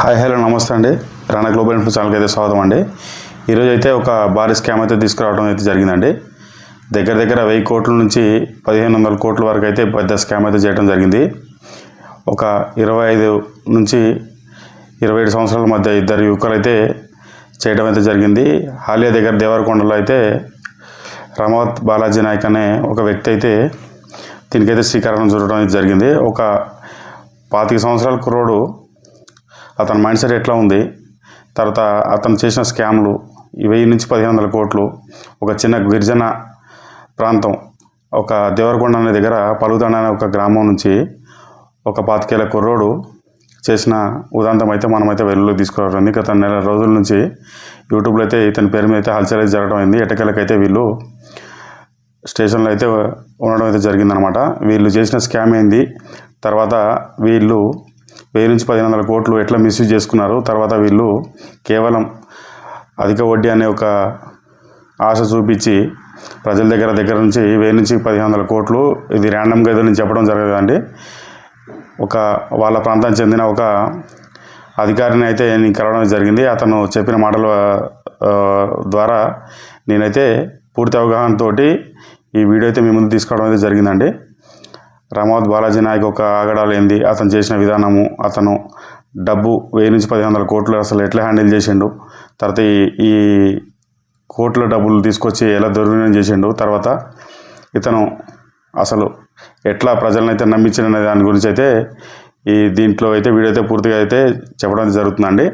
Hi hello నమస్తే అండి. Rana global info ఛానల్కి అయితే స్వాగతం అండి. ఈరోజు అయితే ఒక భారీ స్కామ్ అయితే తీసుకురావడం అయితే జరిగిందండి. దగ్గర దగ్గర వెయ్యి కోట్ల నుంచి పదిహేను వందల కోట్ల వరకు అయితే పెద్ద స్కామ్ అయితే చేయడం జరిగింది. ఒక ఇరవై ఐదు నుంచి ఇరవై ఏడు సంవత్సరాల మధ్య ఇద్దరు యువకులు అయితే చేయడం అయితే జరిగింది. హాలియా దగ్గర దేవరకొండలో అయితే రమావత్ బాలాజీ నాయక్ అనే ఒక వ్యక్తి అయితే దీనికైతే శ్రీకారం చూడడం అయితే జరిగింది. ఒక పాతిక సంవత్సరాల కుర్రోడు అతని మైండ్ సెట్ ఎట్లా ఉంది? తర్వాత అతను చేసిన స్కామ్లు ఈ వెయ్యి నుంచి పదిహేను వందల కోట్లు ఒక చిన్న గిరిజన ప్రాంతం ఒక దేవరకొండ అనే దగ్గర పలుదండ అనే ఒక గ్రామం నుంచి ఒక పాతికేల కుర్రోడు చేసిన ఉదాంతం అయితే మనమైతే వెలుగులోకి తీసుకురావడం. గత నెల రోజుల నుంచి యూట్యూబ్లో అయితే ఇతని పేరు మీద అయితే హల్చల్ అయితే జరగడం అయింది. ఎటకేలకైతే వీళ్ళు స్టేషన్లో అయితే ఉండడం అయితే జరిగిందనమాట. వీళ్ళు చేసిన స్కామ్ ఏంది? తర్వాత వీళ్ళు వెయ్యి నుంచి పదిహేను వందల కోట్లు ఎట్లా మిస్యూజ్ చేసుకున్నారు తర్వాత వీళ్ళు కేవలం అధిక వడ్డీ అనే ఒక ఆశ చూపించి ప్రజల దగ్గర దగ్గర నుంచి వెయ్యి నుంచి పదిహేను వందల కోట్లు ఇది ర్యాండమ్గా ఏదో చెప్పడం జరగదండి ఒక వాళ్ళ ప్రాంతానికి చెందిన ఒక అధికారిని అయితే నేను కలవడం జరిగింది. అతను చెప్పిన మాటల ద్వారా నేనైతే పూర్తి అవగాహనతోటి ఈ వీడియో అయితే మీ ముందు తీసుకోవడం అయితే జరిగిందండి. రామావత్ బాలాజీ నాయక్ ఒక ఆగడాలేంది అతను చేసిన విధానము అతను డబ్బు వెయ్యి నుంచి పదిహేను వందల కోట్లు అసలు ఎట్లా హ్యాండిల్ చేసిండు? తర్వాత ఈ ఈ కోట్ల డబ్బులు తీసుకొచ్చి ఎలా దుర్వినియోగం చేసిండు? తర్వాత ఇతను అసలు ఎట్లా ప్రజలను అయితే నమ్మించిన దాని గురించి అయితే ఈ దీంట్లో అయితే వీడియో అయితే పూర్తిగా అయితే చెప్పడం జరుగుతుందండి.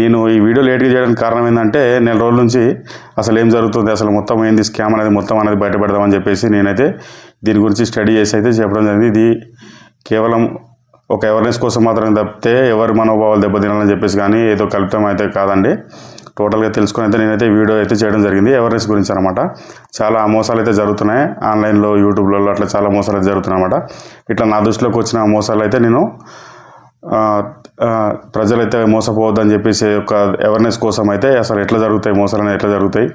నేను ఈ వీడియో లేట్గా చేయడానికి కారణం ఏంటంటే నెల రోజుల నుంచి అసలు ఏం జరుగుతుంది అసలు మొత్తం ఏంది స్కామ్ అనేది మొత్తం అనేది బయటపెడదామని చెప్పేసి నేనైతే దీని గురించి స్టడీ చేసి అయితే చెప్పడం జరిగింది. ఇది కేవలం ఒక అవేర్నెస్ కోసం మాత్రమే తప్పితే ఎవరి మనోభావాలు దెబ్బతినాలని చెప్పేసి కానీ ఏదో కల్పితం అయితే కాదండి. టోటల్గా తెలుసుకుని అయితే నేనైతే వీడియో అయితే చేయడం జరిగింది. అవేర్నెస్ గురించి అనమాట చాలా మోసాలు అయితే జరుగుతున్నాయి. ఆన్లైన్లో యూట్యూబ్లలో అట్లా చాలా మోసాలు అయితే జరుగుతున్నాయి అనమాట ఇట్లా నా దృష్టిలోకి వచ్చిన మోసాలు అయితే నేను ప్రజలైతే మోసపోవద్దని చెప్పేసి ఒక అవేర్నెస్ కోసం అయితే అసలు ఎట్లా జరుగుతాయి మోసాలు అనేవి ఎట్లా జరుగుతాయి?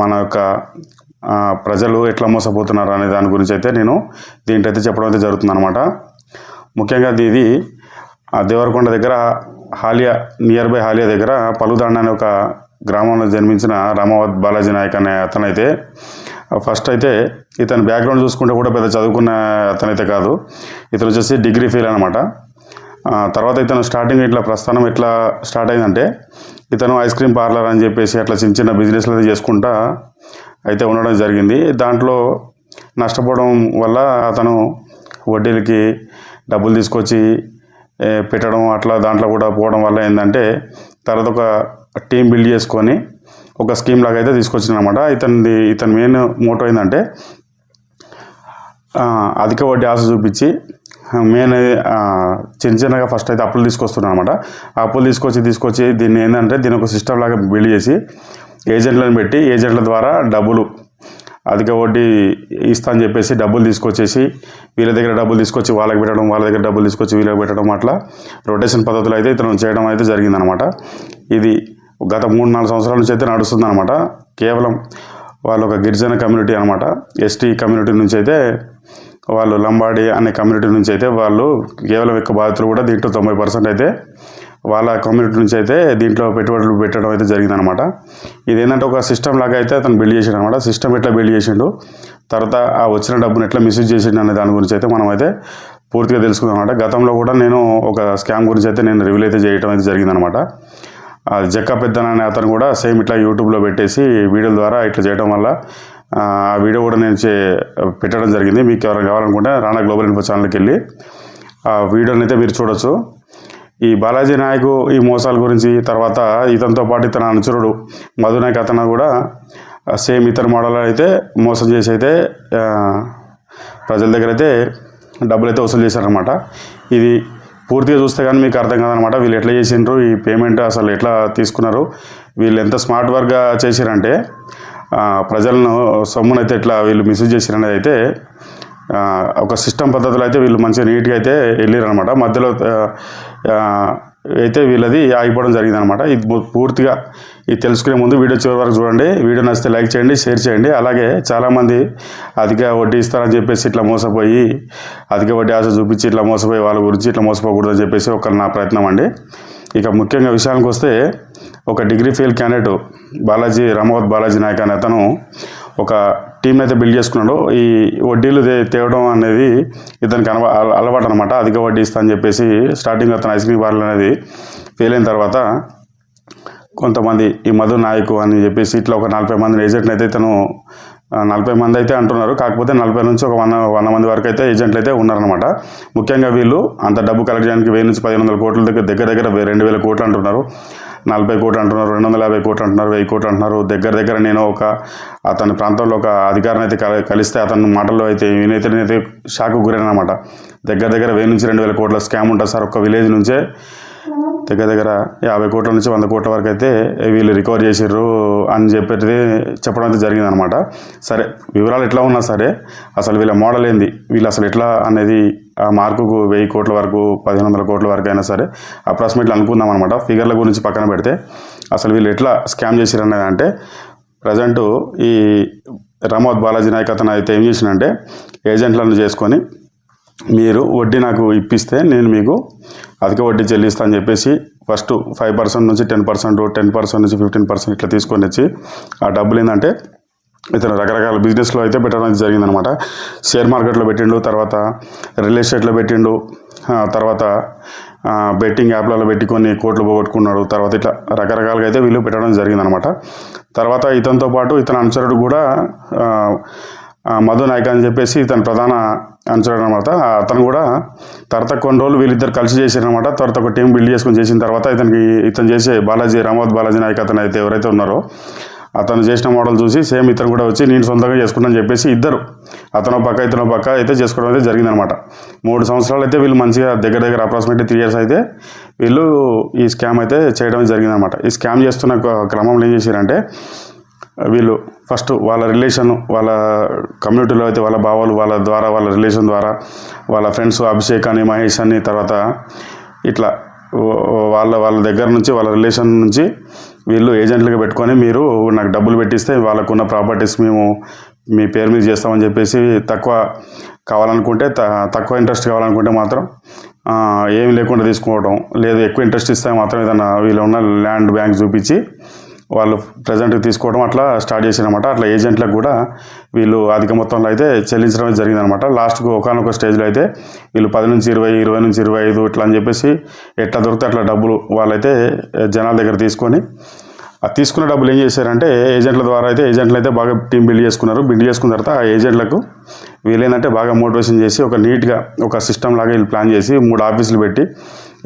మన యొక్క ప్రజలు ఎట్లా మోసపోతున్నారు అనే దాని గురించి అయితే నేను దీంట్లో అయితే చెప్పడం అయితే జరుగుతుంది అనమాట ముఖ్యంగా ఇది- ఇది ఆ దేవరకొండ దగ్గర హాలియా నియర్ బై హాలియా దగ్గర పలుదాండ అనే ఒక గ్రామంలో జన్మించిన రామావత్ బాలాజీ నాయక్ అనే అతనైతే ఫస్ట్ అయితే ఇతని బ్యాక్గ్రౌండ్ చూసుకుంటే కూడా పెద్ద చదువుకున్న అతనైతే కాదు. ఇతను వచ్చేసి డిగ్రీ ఫెయిల్ అనమాట తర్వాత ఇతను స్టార్టింగ్ ఇట్లా ప్రస్థానం ఎట్లా స్టార్ట్ అయిందంటే ఇతను ఐస్ క్రీమ్ పార్లర్ అని చెప్పేసి అట్లా చిన్న చిన్న బిజినెస్లు అయితే చేసుకుంటా అయితే ఉండడం జరిగింది. దాంట్లో నష్టపోవడం వల్ల అతను వడ్డీలకి డబ్బులు తీసుకొచ్చి పెట్టడం అట్లా దాంట్లో కూడా పోవడం వల్ల ఏంటంటే తర్వాత ఒక టీం బిల్డ్ చేసుకొని ఒక స్కీమ్ లాగా అయితే తీసుకొచ్చిందనమాట ఇతనిది ఇతని మెయిన్ మోటో ఏంటంటే అధిక వడ్డీ ఆశ చూపించి మెయిన్ చిన్న చిన్నగా ఫస్ట్ అయితే అప్పులు తీసుకొస్తున్నాను అనమాట అప్పులు తీసుకొచ్చి తీసుకొచ్చి దీన్ని ఏంటంటే దీని ఒక సిస్టమ్ లాగా బిల్డ్ చేసి ఏజెంట్లను పెట్టి ఏజెంట్ల ద్వారా డబ్బులు అధిక వడ్డీ ఇస్తా అని చెప్పేసి డబ్బులు తీసుకొచ్చేసి వీళ్ళ దగ్గర డబ్బులు తీసుకొచ్చి వాళ్ళకి పెట్టడం వాళ్ళ దగ్గర డబ్బులు తీసుకొచ్చి వీళ్ళకి పెట్టడం అట్లా రొటేషన్ పద్ధతులు అయితే ఇతను చేయడం అయితే జరిగిందనమాట. ఇది గత మూడు నాలుగు సంవత్సరాల నుంచి అయితే నడుస్తుందన్నమాట కేవలం వాళ్ళు ఒక గిరిజన కమ్యూనిటీ అనమాట. ఎస్టీ కమ్యూనిటీ నుంచి అయితే వాళ్ళు లంబాడి అనే కమ్యూనిటీ నుంచి అయితే వాళ్ళు కేవలం యొక్క బాధితులు కూడా దీంట్లో తొంభై పర్సెంట్ అయితే వాళ్ళ కమ్యూనిటీ నుంచి అయితే దీంట్లో పెట్టుబడులు పెట్టడం అయితే జరిగిందనమాట. ఇది ఏంటంటే ఒక సిస్టమ్ లాగా అయితే అతను బిల్డ్ చేసాడు అనమాట సిస్టమ్ ఎట్లా బిల్డ్ చేసిండు తర్వాత ఆ వచ్చిన డబ్బును ఎట్లా మిస్యూజ్ చేసిండు అనే దాని గురించి అయితే మనం అయితే పూర్తిగా తెలుసుకుందాం అనమాట గతంలో కూడా నేను ఒక స్కామ్ గురించి అయితే నేను రివీల్ అయితే చేయడం అయితే జరిగిందనమాట. ఆ జక్క పెద్దన అనే అతను కూడా సేమ్ ఇట్లా యూట్యూబ్లో పెట్టేసి వీడియోల ద్వారా ఇట్లా చేయడం వల్ల ఆ ఆ వీడియో కూడా నేను చే పెట్టడం జరిగింది. మీకు ఎవరైనా కావాలనుకుంటే రాణా గ్లోబల్ ఇన్ఫో ఛానల్కి వెళ్ళి ఆ వీడియోని అయితే మీరు చూడొచ్చు. ఈ బాలాజీ నాయకు ఈ మోసాల గురించి తర్వాత ఇతనితో పాటు ఇతని అనుచరుడు మధునాయక్ అతను కూడా సేమ్ ఇతని మోడల్ అయితే మోసం చేసి అయితే ప్రజల దగ్గర అయితే డబ్బులు అయితే వసూలు చేశారనమాట ఇది పూర్తిగా చూస్తే కానీ మీకు అర్థం కాదనమాట వీళ్ళు ఎట్లా చేసిండ్రు ఈ పేమెంట్ అసలు ఎట్లా తీసుకున్నారు వీళ్ళు ఎంత స్మార్ట్ వర్క్గా చేసిరంటే ప్రజలను సొమ్మునైతే ఎట్లా వీళ్ళు మిస్యూజ్ చేసిరనేది అయితే ఒక సిస్టమ్ పద్ధతిలో అయితే వీళ్ళు మంచిగా నీట్గా అయితే వెళ్ళారనమాట మధ్యలో అయితే వీళ్ళది ఆగిపోవడం జరిగింది అనమాట ఇది పూర్తిగా ఇది తెలుసుకునే ముందు వీడియో చివరి వరకు చూడండి. వీడియో నచ్చితే లైక్ చేయండి షేర్ చేయండి. అలాగే చాలామంది అధిక వడ్డీ ఇస్తారని చెప్పేసి ఇట్లా మోసపోయి అధిక వడ్డీ ఆశ చూపించి ఇట్లా మోసపోయి వాళ్ళ గురించి ఇట్లా మోసపోకూడదని చెప్పేసి ఒక నా ప్రయత్నం అండి. ఇక ముఖ్యంగా విషయానికి వస్తే ఒక degree fail candidate Balaji Ramavath Balaji Nayak అనే అతను ఒక టీం అయితే బిల్డ్ చేసుకున్నాడు. ఈ వడ్డీలు తేవడం అనేది ఇతనికి అనవ అలవాటు అనమాట అధిక వడ్డీ ఇస్తా అని చెప్పేసి స్టార్టింగ్ అతను ఐస్ క్రీమ్ పార్లర్ అనేది ఫెయిల్ అయిన తర్వాత కొంతమంది ఈ మధు నాయకు అని చెప్పేసి ఇట్లా ఒక నలభై మంది ఏజెంట్లు అయితే ఇతను నలభై మంది అయితే అంటున్నారు. కాకపోతే నలభై నుంచి ఒక వంద వంద మంది వరకు అయితే ఏజెంట్లు అయితే ఉన్నారనమాట ముఖ్యంగా వీళ్ళు అంత డబ్బు కలెక్ట్ చేయడానికి వెయ్యి నుంచి పదిహేను వందల కోట్ల దగ్గర దగ్గర దగ్గర రెండు వేల కోట్లు అంటున్నారు. నలభై కోట్లు అంటున్నారు రెండు వందల యాభై కోట్లు అంటున్నారు వెయ్యి కోట్లు అంటున్నారు. దగ్గర దగ్గర నేను ఒక అతని ప్రాంతంలో ఒక అధికారిని అయితే కలిస్తే అతని మాటల్లో అయితే నేనైతే షాక్కు షాక్ గురైనమాట దగ్గర దగ్గర వెయ్యి నుంచి రెండు వేల కోట్ల స్కామ్ ఉంటుంది సార్ ఒక విలేజ్ నుంచే. దగ్గర దగ్గర యాభై కోట్ల నుంచి వంద కోట్ల వరకు అయితే వీళ్ళు రికవర్ చేసిర్రు అని చెప్పేది చెప్పడం అయితే జరిగిందనమాట. సరే వివరాలు ఎట్లా ఉన్నా సరే అసలు వీళ్ళ మోడల్ ఏంది? వీళ్ళు అసలు ఎట్లా అనేది ఆ మార్కుకు వెయ్యి కోట్ల వరకు పదిహేను వందల కోట్ల వరకు అయినా సరే అప్రాక్సిమేట్లీ అనుకుందాం అనమాట ఫిగర్ల గురించి పక్కన పెడితే అసలు వీళ్ళు ఎట్లా స్కామ్ చేసిర్రు అనేది అంటే ప్రజెంటు ఈ రామోద్ బాలాజీ నాయక్ అతను అయితే ఏం చేసినంటే ఏజెంట్లను చేసుకొని మీరు వడ్డీ నాకు ఇప్పిస్తే నేను మీకు అధిక వడ్డీ చెల్లిస్తా అని చెప్పేసి ఫస్ట్ ఫైవ్ పర్సెంట్ నుంచి టెన్ పర్సెంట్ టెన్ పర్సెంట్ నుంచి ఫిఫ్టీన్ పర్సెంట్ ఇట్లా తీసుకొని వచ్చి ఆ డబ్బులు ఏంటంటే ఇతను రకరకాల బిజినెస్లో అయితే పెట్టడం అయితే జరిగిందనమాట. షేర్ మార్కెట్లో పెట్టిండు తర్వాత రియల్ ఎస్టేట్లో పెట్టిండు తర్వాత బెట్టింగ్ యాప్లలో పెట్టి కొన్ని కోట్లు పోగొట్టుకున్నాడు తర్వాత ఇట్లా రకరకాలుగా అయితే వీళ్ళు పెట్టడం జరిగిందనమాట. తర్వాత ఇతనితో పాటు ఇతని అనుచరుడు కూడా మధు నాయక్ అని చెప్పేసి ఇతని ప్రధాన అనుచరుడు అనమాట. అతను కూడా తర్వాత కొన్ని రోజులు వీళ్ళిద్దరు కలిసి చేశారనమాట. తర్వాత ఒక టీం బిల్డ్ చేసుకొని చేసిన తర్వాత ఇతనికి ఇతను చేసే బాలాజీ రామోద్ బాలాజీ నాయక్ అతను అయితే ఎవరైతే ఉన్నారో అతను చేసిన మోడల్ చూసి సేమ్ ఇతను కూడా వచ్చి నేను సొంతంగా చేసుకుంటాను చెప్పేసి ఇద్దరు. అతను పక్క ఇతను పక్క అయితే చేసుకోవడం అయితే జరిగిందనమాట. మూడు సంవత్సరాలు అయితే వీళ్ళు మంచిగా దగ్గర దగ్గర అప్రాక్సిమేట్లీ త్రీ ఇయర్స్ అయితే వీళ్ళు ఈ స్కామ్ అయితే చేయడం జరిగిందనమాట. ఈ స్కామ్ చేస్తున్న క్రమంలో ఏం చేశారంటే వీళ్ళు ఫస్ట్ వాళ్ళ రిలేషన్ వాళ్ళ కమ్యూనిటీలో అయితే వాళ్ళ భావాలు వాళ్ళ ద్వారా వాళ్ళ రిలేషన్ ద్వారా వాళ్ళ ఫ్రెండ్స్ అభిషేక్ అని మహేష్ అని తర్వాత ఇట్లా వాళ్ళ వాళ్ళ దగ్గర నుంచి వాళ్ళ రిలేషన్ నుంచి వీళ్ళు ఏజెంట్లుగా పెట్టుకొని మీరు నాకు డబ్బులు పెట్టిస్తే వాళ్ళకున్న ప్రాపర్టీస్ మేము మీ పేరు మీద చేస్తామని చెప్పేసి తక్కువ కావాలనుకుంటే త- తక్కువ ఇంట్రెస్ట్ కావాలనుకుంటే మాత్రం ఏమి లేకుండా తీసుకోవడం లేదు ఎక్కువ ఇంట్రెస్ట్ ఇస్తే మాత్రం ఏదైనా వీళ్ళు ఉన్న ల్యాండ్ బ్యాంక్ చూపించి వాళ్ళు ప్రజెంట్ తీసుకోవడం అట్లా స్టార్ట్ చేసినమాట అట్లా ఏజెంట్లకు కూడా వీళ్ళు అధిక మొత్తంలో అయితే చెల్లించడం జరిగిందనమాట లాస్ట్కు ఒకనొక స్టేజ్లో అయితే వీళ్ళు పది నుంచి ఇరవై ఇరవై నుంచి ఇరవై ఐదు ఇట్లా అని చెప్పేసి ఎట్లా దొరికితే అట్లా డబ్బులు వాళ్ళైతే జనాల దగ్గర తీసుకొని ఆ తీసుకున్న డబ్బులు ఏం చేశారంటే ఏజెంట్ల ద్వారా అయితే ఏజెంట్లు అయితే బాగా టీం బిల్డ్ చేసుకున్నారు. బిల్డ్ చేసుకున్న తర్వాత ఆ ఏజెంట్లకు వీళ్ళేంటంటే బాగా మోటివేషన్ చేసి ఒక నీట్గా ఒక సిస్టమ్ లాగా వీళ్ళు ప్లాన్ చేసి మూడు ఆఫీసులు పెట్టి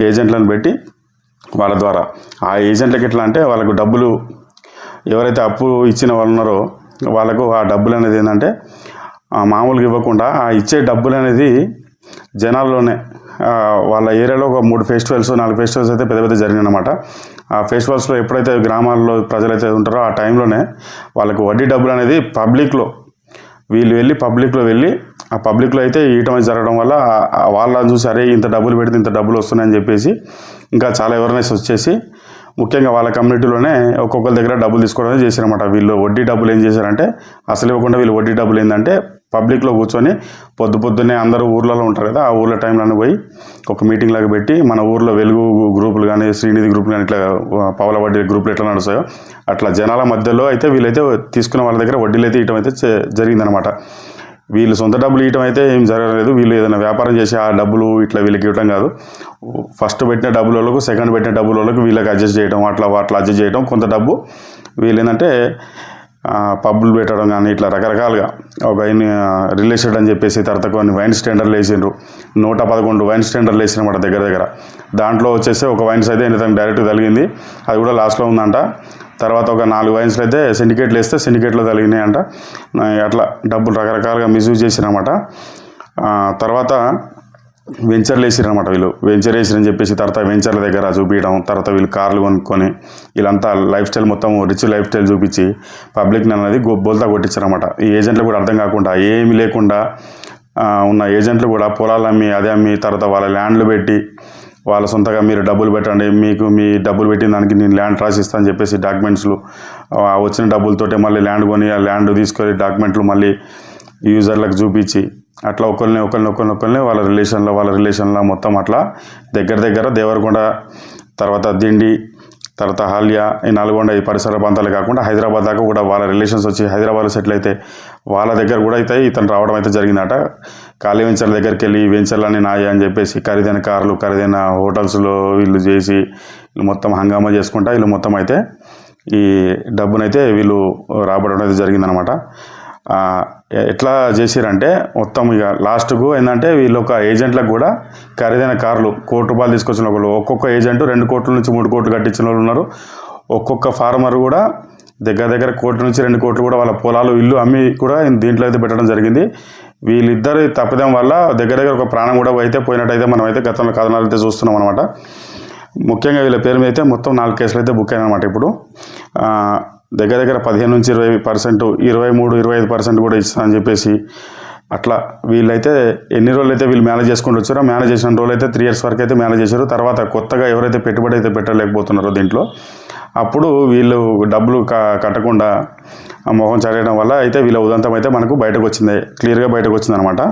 ఏజెంట్లను పెట్టి వాళ్ళ ద్వారా. ఆ ఏజెంట్లకి ఎట్లా అంటే వాళ్ళకు డబ్బులు ఎవరైతే అప్పు ఇచ్చిన వాళ్ళు ఉన్నారో వాళ్ళకు ఆ డబ్బులు అనేది ఏంటంటే మామూలుగా ఇవ్వకుండా ఆ ఇచ్చే డబ్బులు అనేది జనాల్లోనే వాళ్ళ ఏరియాలో ఒక మూడు ఫెస్టివల్స్ నాలుగు ఫెస్టివల్స్ అయితే పెద్ద పెద్ద జరిగినాయి అనమాట ఆ ఫెస్టివల్స్లో ఎప్పుడైతే గ్రామాల్లో ప్రజలైతే ఉంటారో ఆ టైంలోనే వాళ్ళకు వడ్డీ డబ్బులు అనేది పబ్లిక్లో వీళ్ళు వెళ్ళి పబ్లిక్లో వెళ్ళి ఆ పబ్లిక్లో అయితే ఈయటం జరగడం వల్ల వాళ్ళని చూసి అరే ఇంత డబ్బులు పెడితే ఇంత డబ్బులు వస్తున్నాయని చెప్పేసి ఇంకా చాలా అవేర్నెస్ వచ్చేసి ముఖ్యంగా వాళ్ళ కమ్యూనిటీలోనే ఒక్కొక్కరి దగ్గర డబ్బులు తీసుకోవడం చేశారనమాట వీళ్ళు వడ్డీ డబ్బులు ఏం చేశారంటే అసలు ఇవ్వకుండా వీళ్ళు వడ్డీ డబ్బులు ఏంటంటే పబ్లిక్లో కూర్చొని పొద్దు పొద్దున్నే అందరూ ఊర్లలో ఉంటారు కదా ఆ ఊర్ల టైంలో పోయి ఒక మీటింగ్ లాగా పెట్టి మన ఊర్లో వెలుగు గ్రూపులు కానీ శ్రీనిధి గ్రూపులు కానీ ఇట్లా పవల వడ్డీ గ్రూపులు ఎట్లా నడుస్తాయో అట్లా జనాల మధ్యలో అయితే వీళ్ళైతే తీసుకున్న వాళ్ళ దగ్గర వడ్డీలు అయితే ఇవ్వడం అయితే జరిగిందనమాట వీళ్ళు సొంత డబ్బులు ఇవ్వడం అయితే ఏం జరగలేదు. వీళ్ళు ఏదైనా వ్యాపారం చేసి ఆ డబ్బులు ఇట్లా వీళ్ళకి ఇవ్వడం కాదు. ఫస్ట్ పెట్టిన డబ్బులకు వాళ్ళకు సెకండ్ పెట్టిన డబ్బులకు వాళ్ళకు వీళ్ళకి అడ్జస్ట్ చేయడం అట్లా అట్లా అడ్జస్ట్ చేయడం కొంత డబ్బు వీళ్ళు ఏంటంటే పబ్బులు పెట్టడం కానీ ఇట్లా రకరకాలుగా ఒక రిలేషన్ అని చెప్పేసి తర్వాత కొన్ని వైన్ స్టాండర్లు వేసిండ్రు. నూట పదకొండు వైన్ స్టాండర్లు వేసినమాట దగ్గర దగ్గర. దాంట్లో వచ్చేసి ఒక వైన్స్ అయితే ఇతనికి డైరెక్ట్ కలిగింది అది కూడా లాస్ట్లో ఉందంట. తర్వాత ఒక నాలుగు వైన్స్లు అయితే సిండికేట్లు వేస్తే సిండికేట్లో తగిలినాయి అంట అట్లా డబ్బులు రకరకాలుగా మిస్యూజ్ చేసిరన్నమాట. తర్వాత వెంచర్లు వేసిరన్నమాట వీళ్ళు. వెంచర్ వేసిరని చెప్పేసి తర్వాత వెంచర్ల దగ్గర చూపించడం తర్వాత వీళ్ళు కార్లు కొనుక్కొని వీళ్ళంతా లైఫ్ స్టైల్ మొత్తం రిచ్ లైఫ్ స్టైల్ చూపించి పబ్లిక్ని అనేది గొ- బోల్తా కొట్టించారన్నమాట. ఈ ఏజెంట్లు కూడా అర్థం కాకుండా ఏమీ లేకుండా ఉన్న ఏజెంట్లు కూడా పొలాలు అమ్మి అదే అమ్మి తర్వాత వాళ్ళ ల్యాండ్లు పెట్టి వాళ్ళ సొంతగా మీరు డబ్బులు పెట్టండి మీకు మీ డబ్బులు పెట్టిన దానికి నేను ల్యాండ్ రాసిస్తాను అని చెప్పేసి డాక్యుమెంట్స్లు వచ్చిన డబ్బులతోటే మళ్ళీ ల్యాండ్ కొని ఆ ల్యాండ్ తీసుకొని డాక్యుమెంట్లు మళ్ళీ యూజర్లకు చూపించి అట్లా ఒకరిని ఒకరిని ఒకరిని ఒకరిని వాళ్ళ రిలేషన్లో వాళ్ళ రిలేషన్లో మొత్తం అట్లా దగ్గర దగ్గర దేవరకొండ తర్వాత దిండి తర్వాత హాలియా ఈ నల్గొండ ఈ పరిసర ప్రాంతాలు కాకుండా హైదరాబాద్ దాకా కూడా వాళ్ళ రిలేషన్స్ వచ్చి హైదరాబాద్లో సెటిల్ అయితే వాళ్ళ దగ్గర కూడా అయితే ఇతను రావడం అయితే జరిగిందట. ఖాళీ వెంచర్ల దగ్గరికి వెళ్ళి వెంచర్లని వెంచర్లన్నీ నాయ అని చెప్పేసి ఖరీదైన కార్లు ఖరీదైన హోటల్స్లో వీళ్ళు చేసి వీళ్ళు మొత్తం హంగామా చేసుకుంటా వీళ్ళు మొత్తం అయితే ఈ డబ్బునైతే వీళ్ళు రాబడడం అయితే జరిగిందనమాట ఎట్లా చేసిరంటే మొత్తం ఇక లాస్ట్కు ఏంటంటే వీళ్ళు ఒక ఏజెంట్లకు కూడా ఖరీదైన కార్లు కోటి రూపాయలు తీసుకొచ్చిన వాళ్ళు ఒక్కొక్క ఏజెంట్ రెండు కోట్ల నుంచి మూడు కోట్లు కట్టించిన వాళ్ళు ఉన్నారు. ఒక్కొక్క ఫార్మర్ కూడా దగ్గర దగ్గర కోటి నుంచి రెండు కోట్లు కూడా వాళ్ళ పొలాలు ఇల్లు అమ్మి కూడా దీంట్లో అయితే పెట్టడం జరిగింది. వీళ్ళిద్దరి తప్పిదం వల్ల దగ్గర దగ్గర ఒక ప్రాణం కూడా అయితే పోయినట్టయితే మనం అయితే గతంలో కథనాలు అయితే చూస్తున్నాం అనమాట ముఖ్యంగా వీళ్ళ పేరు మీద అయితే మొత్తం నాలుగు కేసులు అయితే బుక్ అయినమాట ఇప్పుడు. దగ్గర దగ్గర పదిహేను నుంచి ఇరవై పర్సెంట్ ఇరవై మూడు ఇరవై ఐదు పర్సెంట్ కూడా ఇస్తానని చెప్పేసి అట్లా వీళ్ళైతే ఎన్ని రోజులు అయితే వీళ్ళు మేనేజ్ చేసుకుంటూ వచ్చారో మేనేజ్ చేసిన రోజులు అయితే త్రీ ఇయర్స్ వరకు అయితే మేనేజ్ చేశారు. తర్వాత కొత్తగా ఎవరైతే పెట్టుబడి అయితే పెట్టలేకపోతున్నారో దీంట్లో అప్పుడు వీళ్ళు డబ్బులు క- కట్టకుండా ఆ మొహం చదవడం వల్ల అయితే వీళ్ళ ఉదంతం అయితే మనకు బయటకు వచ్చింది క్లియర్గా బయటకు వచ్చింది అనమాట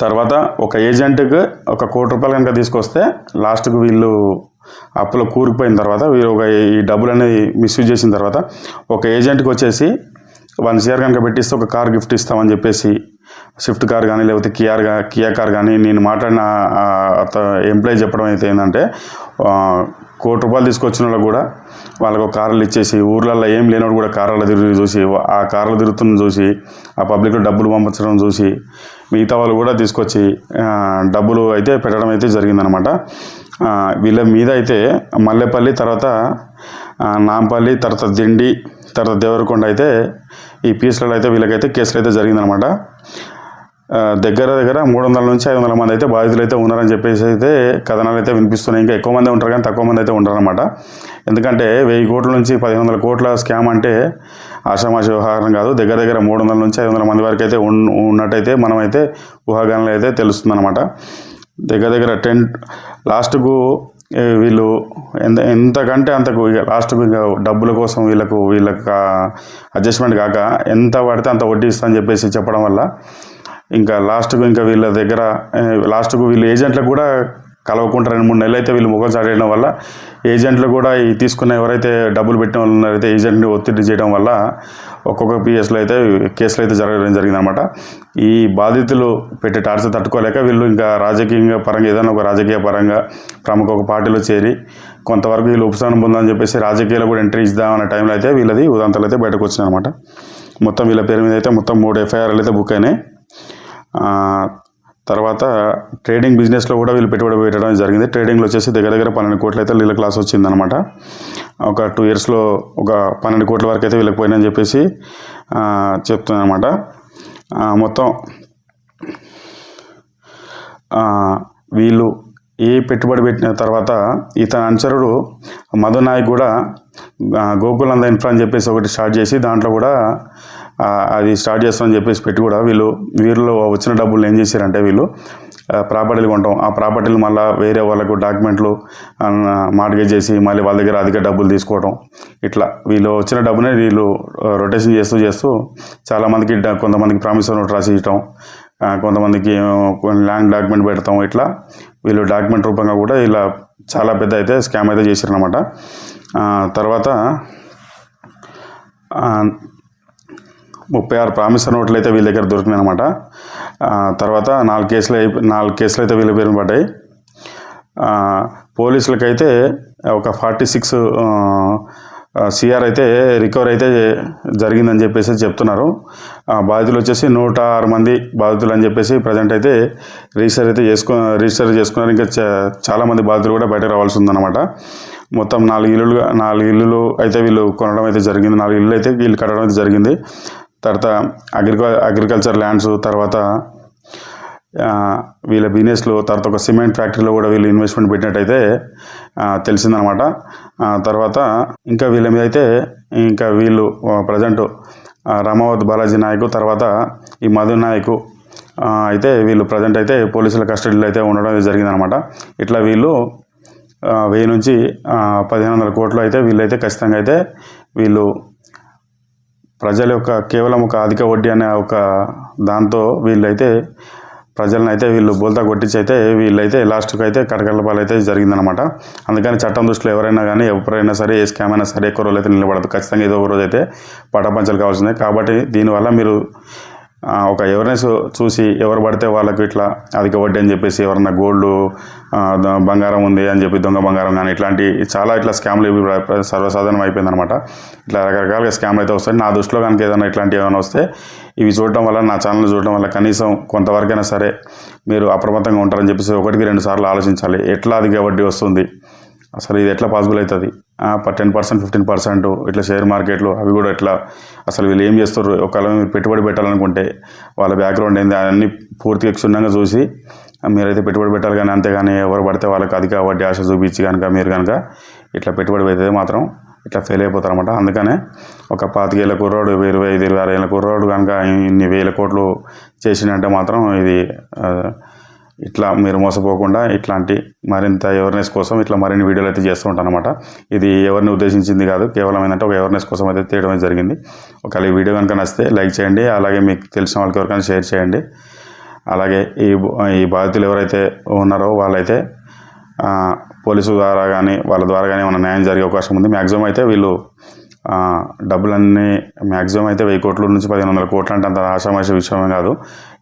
తర్వాత ఒక ఏజెంట్కి ఒక కోటి రూపాయలు కనుక తీసుకొస్తే లాస్ట్కు వీళ్ళు అప్పులో కూరుకుపోయిన తర్వాత వీరు ఒక ఈ డబ్బులు అనేది మిస్యూజ్ చేసిన తర్వాత ఒక ఏజెంట్కి వచ్చేసి వన్ సిఆర్ కనుక పెట్టిస్తే ఒక కార్ గిఫ్ట్ ఇస్తామని చెప్పేసి స్విఫ్ట్ కార్ కానీ లేకపోతే కియార్ కియా కార్ కానీ నేను మాట్లాడిన ఎంప్లాయీ చెప్పడం అయితే ఏంటంటే కోటి రూపాయలు తీసుకొచ్చిన వాళ్ళు కూడా వాళ్ళకు ఒక కార్లు ఇచ్చేసి ఊర్లలో ఏం లేనోడు కూడా కార్లలో తిరిగి చూసి ఆ కార్లు తిరుగుతున్న చూసి ఆ పబ్లిక్లో డబ్బులు పంపించడం చూసి మిగతా వాళ్ళు కూడా తీసుకొచ్చి డబ్బులు అయితే పెట్టడం అయితే జరిగిందనమాట వీళ్ళ మీద అయితే మల్లెపల్లి తర్వాత నాంపల్లి తర్వాత దిండి తర్వాత దేవరకొండ అయితే ఈ పీసులలో అయితే వీళ్ళకైతే కేసులు అయితే జరిగిందనమాట దగ్గర దగ్గర మూడు వందల నుంచి ఐదు వందల మంది అయితే బాధితులు అయితే ఉన్నారని చెప్పేసి అయితే కథనాలు అయితే వినిపిస్తున్నాయి. ఇంకా ఎక్కువ మంది ఉంటారు కానీ తక్కువ మంది అయితే ఉంటారనమాట ఎందుకంటే వెయ్యి కోట్ల నుంచి పదిహేను వందల కోట్ల స్కామ్ అంటే ఆషామాషి వ్యవహారం కాదు. దగ్గర దగ్గర మూడు వందల నుంచి ఐదు వందల మంది వరకు అయితే ఉన్నట్టయితే మనమైతే ఊహాగానాలు అయితే తెలుస్తుందన్నమాట. దగ్గర దగ్గర టెన్ లాస్ట్కు వీళ్ళు ఎంత ఎంతకంటే అంతకు ఇక లాస్ట్కు ఇక డబ్బుల కోసం వీళ్ళకు వీళ్ళకి అడ్జస్ట్మెంట్ కాక ఎంత పడితే అంత వడ్డీ ఇస్తా అని చెప్పేసి చెప్పడం వల్ల ఇంకా లాస్ట్కు ఇంకా వీళ్ళ దగ్గర లాస్ట్కు వీళ్ళు ఏజెంట్లకు కూడా కలవకుండా రెండు మూడు నెలలు అయితే వీళ్ళు ముఖం చాటేయడం వల్ల ఏజెంట్లు కూడా ఈ తీసుకున్న ఎవరైతే డబ్బులు పెట్టిన వాళ్ళు ఉన్నారైతే ఏజెంట్ని ఒత్తిడి చేయడం వల్ల ఒక్కొక్క పిఎస్లో అయితే కేసులు అయితే జరగడం జరిగిందనమాట ఈ బాధితులు పెట్టే టార్చర్ తట్టుకోలేక వీళ్ళు ఇంకా రాజకీయంగా పరంగా ఏదైనా ఒక రాజకీయ పరంగా ప్రముఖ ఒక పార్టీలో చేరి కొంతవరకు వీళ్ళు ఉపశమనం పొందని చెప్పేసి రాజకీయాలు కూడా ఎంట్రీ ఇద్దామన్న టైంలో అయితే వీళ్ళది ఉదంతాలు అయితే బయటకు వచ్చినాయి అనమాట మొత్తం వీళ్ళ పేరు మీద అయితే మొత్తం మూడు ఎఫ్ఐఆర్లు అయితే బుక్ అయినాయి. తర్వాత ట్రేడింగ్ బిజినెస్లో కూడా వీళ్ళు పెట్టుబడి పెట్టడం జరిగింది. ట్రేడింగ్లో వచ్చేసి దగ్గర దగ్గర పన్నెండు కోట్లు అయితే వీళ్ళ క్లాస్ వచ్చిందనమాట ఒక టూ ఇయర్స్లో ఒక పన్నెండు కోట్ల వరకు అయితే వీళ్ళకి పోయిందని చెప్పేసి చెప్తున్నాను అనమాట మొత్తం వీళ్ళు ఏ పెట్టుబడి పెట్టిన తర్వాత ఇతని అనుచరుడు మధు నాయక్ కూడా ఆ, గోకులంద ఇన్ఫ్రా అని చెప్పేసి ఒకటి స్టార్ట్ చేసి దాంట్లో కూడా అది స్టార్ట్ చేస్తామని చెప్పేసి పెట్టి కూడా వీళ్ళు వీరిలో వచ్చిన డబ్బులు ఏం చేశారంటే వీళ్ళు ప్రాపర్టీలు కొంటాం. ఆ ప్రాపర్టీలు మళ్ళీ వేరే వాళ్ళకు డాక్యుమెంట్లు మార్గేజ్ చేసి మళ్ళీ వాళ్ళ దగ్గర అధిక డబ్బులు తీసుకోవడం ఇట్లా వీళ్ళు వచ్చిన డబ్బునే వీళ్ళు రొటేషన్ చేస్తూ చేస్తూ చాలామందికి కొంతమందికి ప్రామిసర్ నోట్ రాసి ఇవ్వటం కొంతమందికి ల్యాండ్ డాక్యుమెంట్ పెడతాం. ఇట్లా వీళ్ళు డాక్యుమెంట్ రూపంగా కూడా ఇలా చాలా పెద్ద అయితే స్కామ్ అయితే చేశారనమాట తర్వాత ముప్పై ఆరు ప్రామిసర్ నోట్లు అయితే వీళ్ళ దగ్గర దొరికినాయి అనమాట తర్వాత నాలుగు కేసులు నాలుగు కేసులు అయితే వీళ్ళ పేరు పడ్డాయి. పోలీసులకైతే ఒక ఫార్టీ సిక్స్ సిఆర్ అయితే రికవర్ అయితే జరిగిందని చెప్పేసి చెప్తున్నారు. ఆ, బాధితులు వచ్చేసి నూట ఆరు మంది బాధితులు అని చెప్పేసి ప్రజెంట్ అయితే రిజిస్టర్ అయితే చేసుకు రిజిస్టర్ చేసుకున్నారు. ఇంకా చాలామంది చాలా మంది బాధితులు కూడా బయటకు రావాల్సి ఉందన్నమాట. మొత్తం నాలుగు ఇల్లులు నాలుగు ఇల్లులు అయితే వీళ్ళు కొనడం అయితే జరిగింది. నాలుగు ఇల్లు అయితే వీళ్ళు కట్టడం అయితే జరిగింది. తర్వాత అగ్రికల్ అగ్రికల్చర్ ల్యాండ్స్ తర్వాత వీళ్ళ బిజినెస్లో తర్వాత ఒక సిమెంట్ ఫ్యాక్టరీలో కూడా వీళ్ళు ఇన్వెస్ట్మెంట్ పెట్టినట్టయితే తెలిసిందనమాట. తర్వాత ఇంకా వీళ్ళ మీద అయితే ఇంకా వీళ్ళు ప్రజెంట్ రామావత్ బాలాజీ నాయకు తర్వాత ఈ మధు నాయకు అయితే వీళ్ళు ప్రజెంట్ అయితే పోలీసుల కస్టడీలో అయితే ఉండడం జరిగిందనమాట. ఇట్లా వీళ్ళు వెయ్యి నుంచి పదిహేను వందల కోట్లు అయితే వీళ్ళైతే ఖచ్చితంగా అయితే వీళ్ళు ప్రజల యొక్క కేవలం ఒక అధిక వడ్డీ అనే ఒక దాంతో వీళ్ళైతే ప్రజలను అయితే వీళ్ళు బోల్తా కొట్టించి అయితే వీళ్ళైతే లాస్ట్కి అయితే కటకల అయితే జరిగిందనమాట అందుకని చట్టం దృష్టిలో ఎవరైనా కానీ ఎవరైనా సరే ఏ స్కామ్ అయినా సరే ఎక్కువ రోజులు అయితే నిలబడదు. ఖచ్చితంగా ఏదో ఒక రోజు అయితే పటాపంచలు కావాల్సిందే. కాబట్టి దీనివల్ల మీరు ఒక అవేర్నెస్ చూసి ఎవరు పడితే వాళ్ళకి ఇట్లా అధిక వడ్డీ అని చెప్పేసి ఎవరన్నా గోల్డ్ బంగారం ఉంది అని చెప్పి దొంగ బంగారం కానీ ఇట్లాంటి చాలా ఇట్లా స్కామ్లు ఇవి ప్ర- సర్వసాధారణం అయిపోయిందనమాట ఇట్లా రకరకాలుగా స్కామ్లు అయితే వస్తాయి. నా దృష్టిలో కనుక ఏదైనా ఇట్లాంటివి ఏమైనా వస్తే ఇవి చూడటం వల్ల నా ఛానల్ చూడటం వల్ల కనీసం కొంతవరకైనా సరే మీరు అప్రమత్తంగా ఉంటారని చెప్పేసి ఒకటికి రెండు సార్లు ఆలోచించాలి. ఎట్లా అధిక వడ్డీ వస్తుంది? అసలు ఇది ఎట్లా పాసిబుల్ అవుతుంది? టెన్ పర్సెంట్ ఫిఫ్టీన్ పర్సెంట్ ఇట్లా షేర్ మార్కెట్లు అవి కూడా ఎట్లా? అసలు వీళ్ళు ఏం చేస్తారు ఒకవేళ మీరు పెట్టుబడి పెట్టాలనుకుంటే వాళ్ళ బ్యాక్గ్రౌండ్ ఏంది? అన్నీ పూర్తిగా క్షుణ్ణంగా చూసి మీరైతే పెట్టుబడి పెట్టాలి కానీ అంతేగాని ఎవరు పడితే వాళ్ళకి అధిక వడ్డీ ఆశ చూపించి కనుక మీరు కనుక ఇట్లా పెట్టుబడి పెడితే మాత్రం ఇట్లా ఫెయిల్ అయిపోతారు అనమాట అందుకనే ఒక పాతికేళ్ళ కుర్రాడు ఇరవై ఐదు ఇరవై ఆరు ఏళ్ళ కుర్రాడు కనుక ఇన్ని వేల కోట్లు చేసిండంటే మాత్రం ఇది ఇట్లా మీరు మోసపోకుండా ఇట్లాంటి మరింత అవేర్నెస్ కోసం ఇట్లా మరిన్ని వీడియోలు అయితే చేస్తూ ఉంటాను అనమాట ఇది ఎవరిని ఉద్దేశించింది కాదు కేవలం ఏంటంటే ఒక అవేర్నెస్ కోసం అయితే తీయడం జరిగింది. ఒకవేళ ఈ వీడియో కనుక నచ్చితే లైక్ చేయండి అలాగే మీకు తెలిసిన వాళ్ళకి ఎవరికైనా షేర్ చేయండి. అలాగే ఈ ఈ బాధితులు ఎవరైతే ఉన్నారో వాళ్ళైతే పోలీసు ద్వారా కానీ వాళ్ళ ద్వారా కానీ ఏమైనా న్యాయం జరిగే అవకాశం ఉంది. మ్యాక్సిమం అయితే వీళ్ళు డబ్బులన్నీ మ్యాక్సిమం అయితే వెయ్యి కోట్ల నుంచి పదిహేను వందల కోట్లు అంటే అంత ఆశామాష విషయమే కాదు.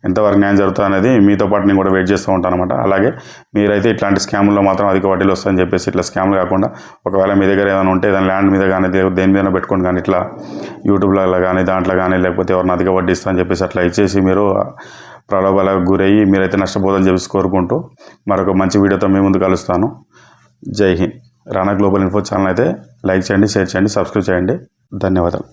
ఎంతవరకు న్యాయం జరుగుతుంది అనేది మీతో పాటు నేను కూడా వెయిట్ చేస్తూ ఉంటాను అనమాట అలాగే మీరైతే ఇట్లాంటి స్కామ్లో మాత్రం అధిక వడ్డీలు వస్తాయని చెప్పేసి ఇట్లా స్కామ్లు కాకుండా ఒకవేళ మీ దగ్గర ఏదైనా ఉంటే ఏదైనా ల్యాండ్ మీద కానీ దేని మీద పెట్టుకోండి కానీ ఇట్లా యూట్యూబ్లో కానీ దాంట్లో కానీ లేకపోతే ఎవరిని అధిక వడ్డీ ఇస్తా అని చెప్పేసి అట్లా ఇచ్చేసి మీరు ప్రలోభాలకు గురయ్యి మీరైతే నష్టపోదని చెప్పేసి కోరుకుంటూ మరొక మంచి వీడియోతో మీ ముందు కలుస్తాను. జై హింద్. రానా గ్లోబల్ ఇన్ఫో ఛానల్ అయితే లైక్ చేయండి షేర్ చేయండి సబ్స్క్రైబ్ చేయండి. ధన్యవాదాలు.